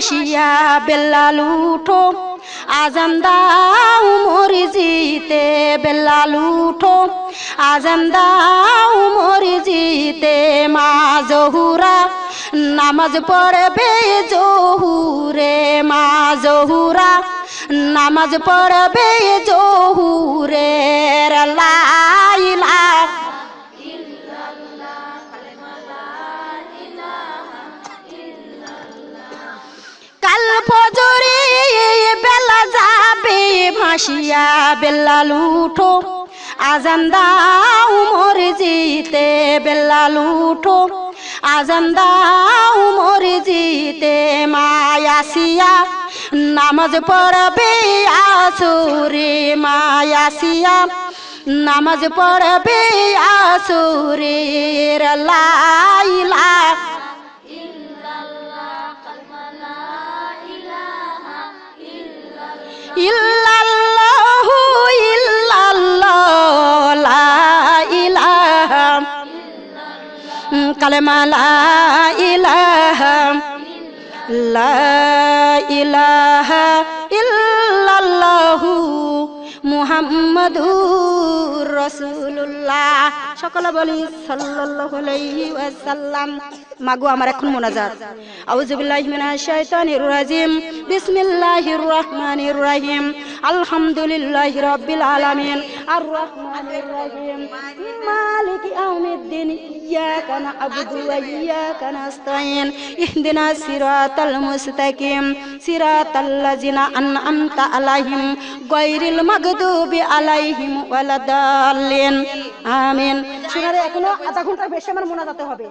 ভাসিয়া বেল্লাল উঠো আজান দাও মরিজিতে বেল্লাল উঠো আজান দাও মরিজিতে, মা জহুরা, নামাজ পড়বে জহুরে, মা জহুরা, নামাজ পড়বে জহুরে লাইলা ফজরে বেলা যাবে, ভাসিয়া বেল্লাল উঠো আজান দাও মরিজিতে বেল্লাল উঠো আজান দাও মরিজিতে মায়াসিয়া নামাজ পড়বে আসুরে মায়াসিয়া নামাজ পড়বে আসুরের লাইলা। illallahu illallah la ilaha kalima la ilaha la ilaha illallahu muhammadur rasulullah সকলে বলি সাল্লাল্লাহু আলাইহি ওয়াসাল্লাম মাগো আমার এখন মোনাজাত আউযু বিল্লাহি মিনাশ শাইতানির রাজিম বিসমিল্লাহির রহমানির রহিম আলহামদুলিল্লাহি রাব্বিল আলামিন আর রহমানির রহিম মালিকি ইয়াউমিদ্দিন ইয়াকা না'বুদু ওয়া ইয়াকা নাস্তাইন ইহদিনাস সিরাতাল মুস্তাকিম সিরাতাল লাযিনা আন'আমতা আলাইহিম গায়রিল মাগদুবি আলাইহিম ওয়ালাদাল্লিন আমিন এখনও আধা বেশি আমার হবে।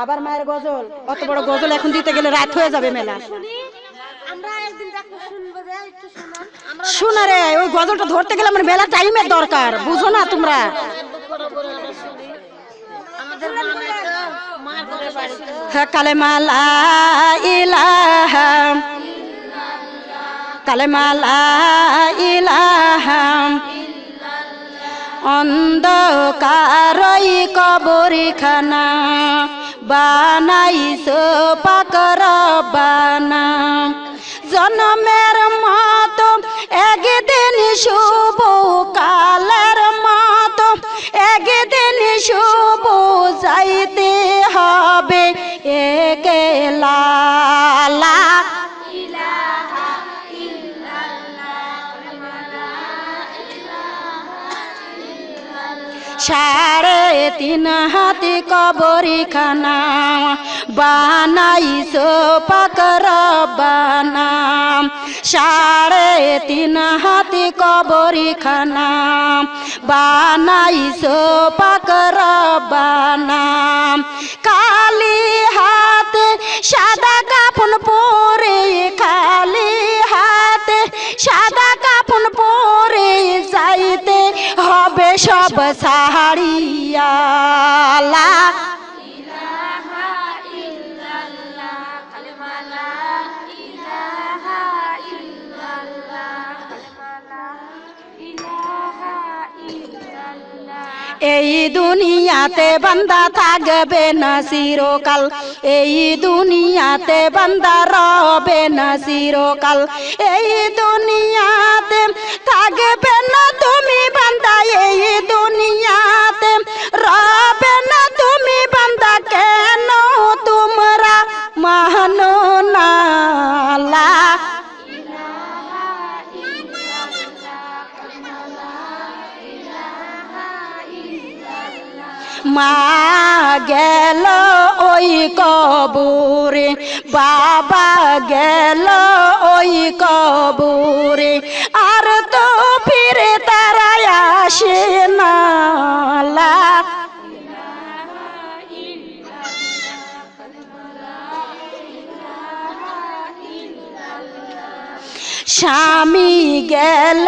আবার মায়ের গজল। অত বড় গজল এখন দিতে গেলে রাত হয়ে যাবে মেলা। শোনা রে ওই গজলটা ধরতে গেলে আমার মেলা টাইমের দরকার, বুঝো না তোমরা। হ্যাঁ কালেমা লা ইলাহা কালেমা লা ইলাহা অন্ধকারই কবরখানা, বানাইছ পাকর বানা। জনমের মতো, একদিন শুভ কালের মতো, একদিন শুভ যাইতে হবে একেলা। সাড়ে তিন হাতি কবরখানা বানাইছ পাকর বানাম সাড়ে তিন হাতি কবরখানা বানাইছ পাকর বানাম কালি হাতে সাদা কাপন পরে খালি হাতে সাদা সব সাহারিয়ালা এই দুনিয়াতে বান্দা থাকবে না চিরকাল। এই দুনিয়াতে বান্দা রবে না চিরকাল। এই দুনিয়াতে গেল ওই কবরে, আর তো ফিরে তারা আসে না। স্বামী গেল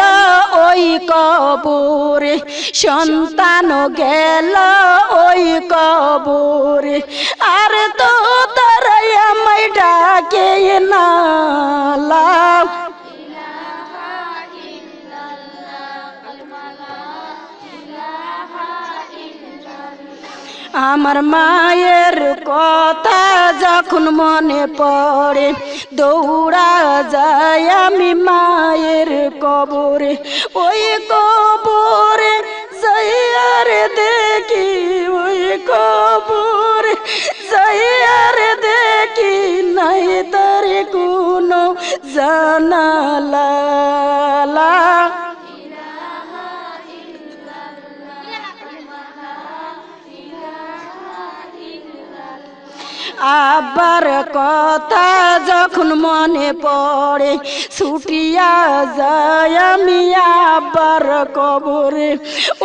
ওই কবরে সন্তান গেল ওই কবরে আমার মায়ের কথা যখন মনে পড়ে দৌড়া যায় আমি মায়ের কবরে। ওই কবরে আবার কথা যখন মনে পড়ে, ছুটিয়া যায় আমি আবার কবরে।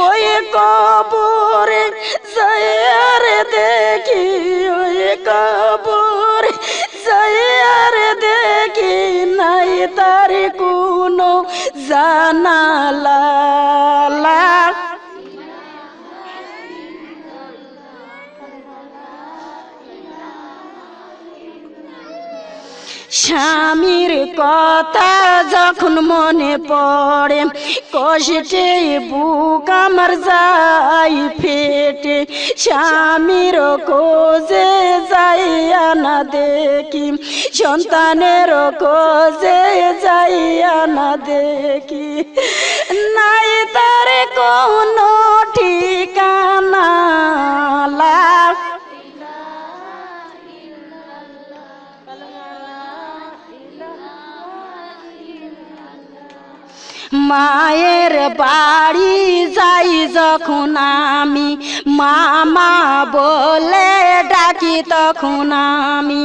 ওই কবরে যাইয়ার দেখি, ওই কবরে যাইয়ার দেখি নাই তার কোনো জানালা। স্বামীর কথা যখন মনে পড়ে, কষ্টে বুক আমার যাই ফেটে। স্বামীর কোজে যাইয়া না দেখি, সন্তানের কোজে যাইয়া না দেখি। নাই তার কোনো মায়ের বাড়ি যাই যখন আমি, মামা বলে ডাকি তখন আমি।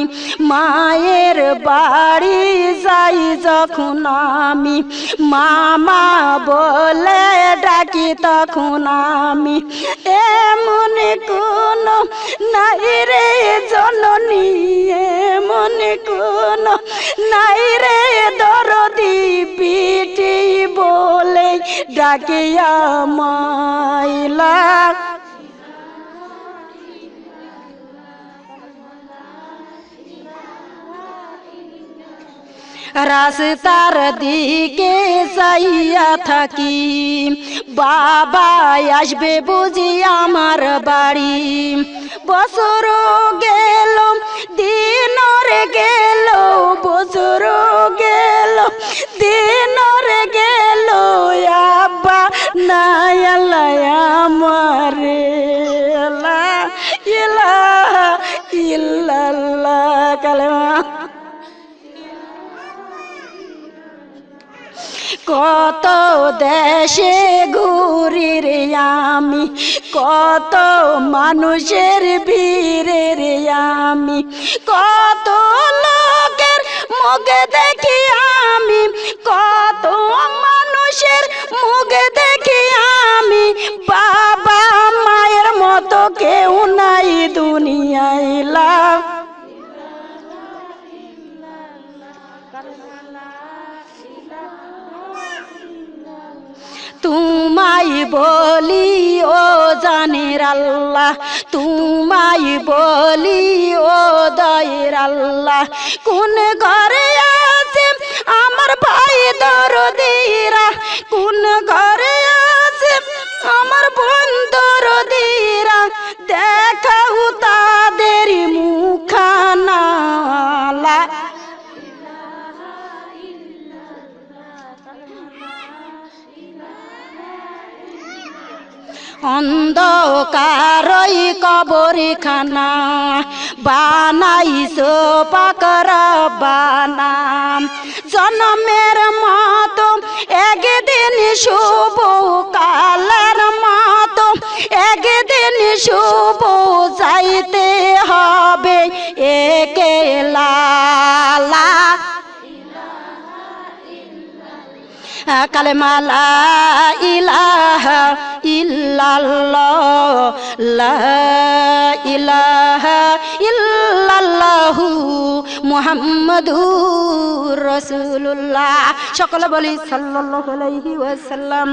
মায়ের বাড়ি যাই যখন আমি, মামা বলে ডাকি তখন আমি। এমন কোন নাই রে জননী, এমন কোন নাই রে দরদি পিটি ডাকিয়া মাইলা। রাস্তার দিকে চাইয়া থাকি বাবা আসবে বুঝি আমার বাড়ি। বছর গেল দিনরে কত দেশে ঘুরি রে আমি, কত মানুষের ভিড়ে রে আমি, কত লোকের মুখ দেখি আমি, কত মানুষের মুখ দেখি আমি, বাবা মায়ের মতো কেউ নাই দুনিয়ায় লাভ। তুমাই বলি, ও জানের আল্লাহ তুমাই বলি, ও দয়ের আল্লাহ, কোন ঘরে আছে আমার ভাই দরদিরা? কোন ঘরে আছে আমার বন্ধুর অন্ধকারই কবরি খানা বানাইছো পাকর বানাম জনমের মতো একদিন শুভ কালের কালেমা লা ইলাহা ইল্লাল্লাহ লা ইলাহা ইল্লাল্লাহু মুহাম্মাদুর রাসূলুল্লাহ সকলে বলি সাল্লাল্লাহু আলাইহি ওয়াসাল্লাম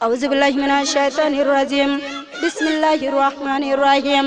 আউযু বিল্লাহি মিনাশ শাইতানির রাজিম বিসমিল্লাহির রহমানির রহিম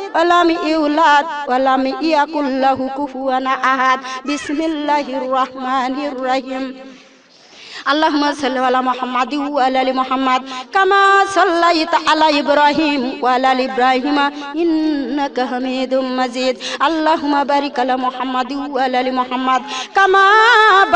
ولم يولد ولم يكن له كفوا أحد. بسم الله الرحمن الرحيم. اللهم صل على محمد وعلى ال محمد كما صليت على ابراهيم وعلى ال ابراهيم انك حميد مجيد اللهم بارك على محمد وعلى ال محمد كما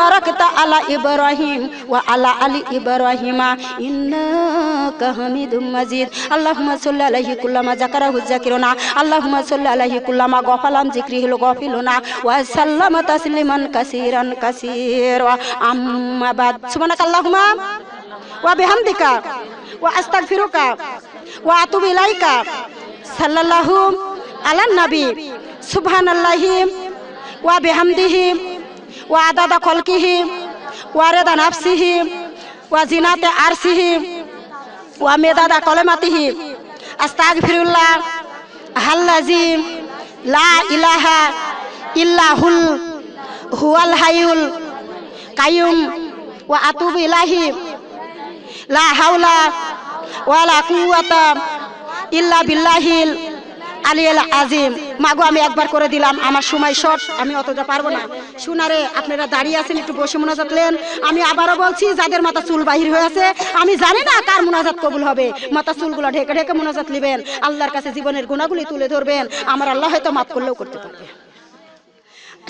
باركت على ابراهيم وعلى ال ابراهيم انك حميد مجيد اللهم صل عليه كلما ذكره الذاكرون اللهم صل عليه كلما غفل عن ذكره الغافلون وسلم تسليما كثيرا كثيرا اما بعد সুবহানাক আল্লাহুমা ওয়া বিহামদিকা ওয়া আস্তাগফিরুকা ওয়া আতুবু ইলাইকা। সাল্লাল্লাহু আলা নবী। সুবহানাল্লাহি ওয়া বিহামদিহি ওয়া আদাদা খলকিহি ওয়া রিদা নাফসিহি ওয়া জিনাতে আরশিহি ওয়া মিদাদা কলমাতিহি। আস্তাগফিরুল্লাহ। হাল্লাজি লা ইলাহা ইল্লাহুল হুয়াল হাইউল কাইয়ুম। ওয়া আতুবু ইলাহি লা হাওলা ওয়ালা কুওয়াতা ইল্লা বিল্লাহিল আলিয়াল আজিম মাগো আমি একবার করে দিলাম, আমার সময় শর্ট আমি অতটা পারব না। শুনারে আপনারা দাঁড়িয়ে আছেন, একটু বসে মোনাজাত লেন আমি আবারও বলছি, যাদের মাথা চুল বাহির হয়ে আছে, আমি জানি না কার মোনাজাত কবুল হবে। মাথা চুলগুলো ঢেকে ঢেকে মোনাজাত নেবেন। আল্লাহর কাছে জীবনের গুণাগুলি তুলে ধরবেন। আমার আল্লাহ হয়তো মাফ করলেও করতে পারবে।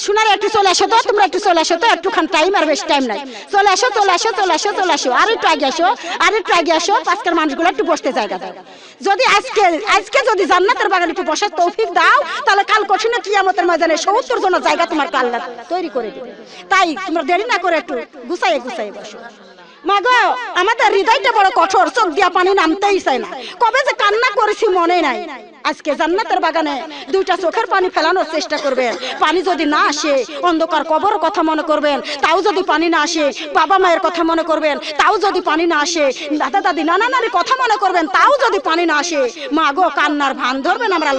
শোনারে একটু চলে আসো তো, তোমরা একটু চলে আসো তো, একটুখান টাইম আর বেশি টাইম নাই। চলে আসো চলে আসো চলে আসো চলে আসো, আর একটু আগে আসো, আর একটু আগে আসো, আজকের মানুষগুলো একটু বসতে জায়গা দাও। যদি আজকে আজকে যদি জান্নাতের বাগানে একটু বসার তৌফিক দাও, তাহলে কাল কঠিনে কিয়ামতের ময়দানে সত্তর জন জায়গা তোমার আল্লাহ তৈরি করে দিবে। তাই তোমরা দেরি না করে একটু গুছাইয়ে গুছাইয়ে বসো। মাগো, আমাদের হৃদয়টা বড় কঠোর, চোখ দিয়া পানি নামতেই চায় না। কবে যে কান্না করেছি মনে নাই। আজকে জান্নাতের বাগানে দুইটা চোখের পানি ফেলানোর চেষ্টা করবেন। পানি যদি না আসে, অন্ধকার কবর কথা মনে করবেন। তাও যদি পানি না আসে, বাবা মায়ের কথা মনে করবেন। তাও যদি পানি না আসে, দাদা দাদি, নানা নানির কথা মনে করবেন। তাও যদি পানি না আসে মা গো কান্নার ভান ধরবেন আমরা